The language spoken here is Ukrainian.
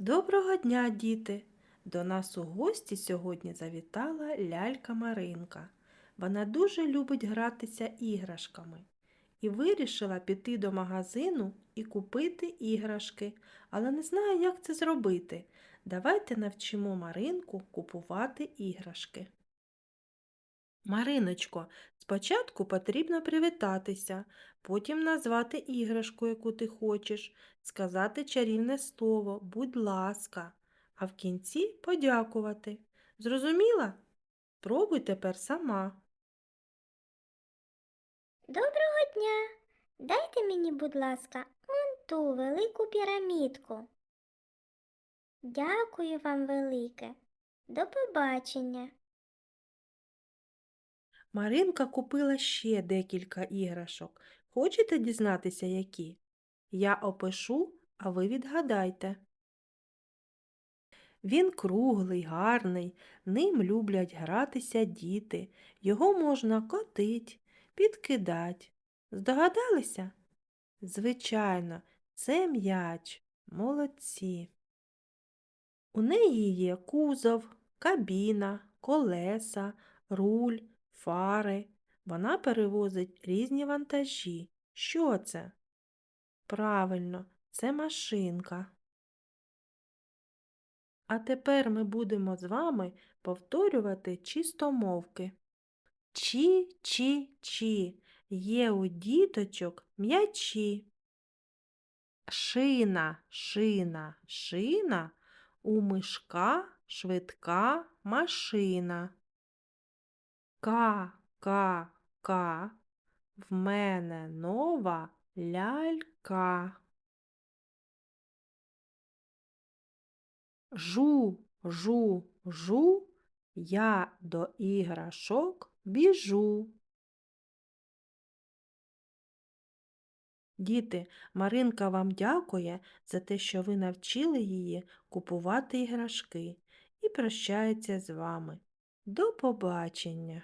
Доброго дня, діти! До нас у гості сьогодні завітала лялька Маринка. Вона дуже любить гратися іграшками і вирішила піти до магазину і купити іграшки, але не знає, як це зробити. Давайте навчимо Маринку купувати іграшки. Мариночко, спочатку потрібно привітатися, потім назвати іграшку, яку ти хочеш, сказати чарівне слово, будь ласка, а в кінці подякувати. Зрозуміла? Пробуй тепер сама. Доброго дня! Дайте мені, будь ласка, он ту велику пірамідку. Дякую вам велике. До побачення. Маринка купила ще декілька іграшок. Хочете дізнатися, які? Я опишу, а ви відгадайте. Він круглий, гарний, ним люблять гратися діти. Його можна котить, підкидать. Здогадалися? Звичайно, це м'яч. Молодці. У неї є кузов, кабіна, колеса, руль, фари. Вона перевозить різні вантажі. Що це? Правильно, це машинка. А тепер ми будемо з вами повторювати чистомовки. Чі-чі-чі. Є у діточок м'ячі. Шина, шина, шина. У мишка швидка машина. Ка, ка, ка. В мене нова лялька. Жу, жу, жу, я до іграшок біжу. Діти, Маринка вам дякує за те, що ви навчили її купувати іграшки і прощається з вами. До побачення!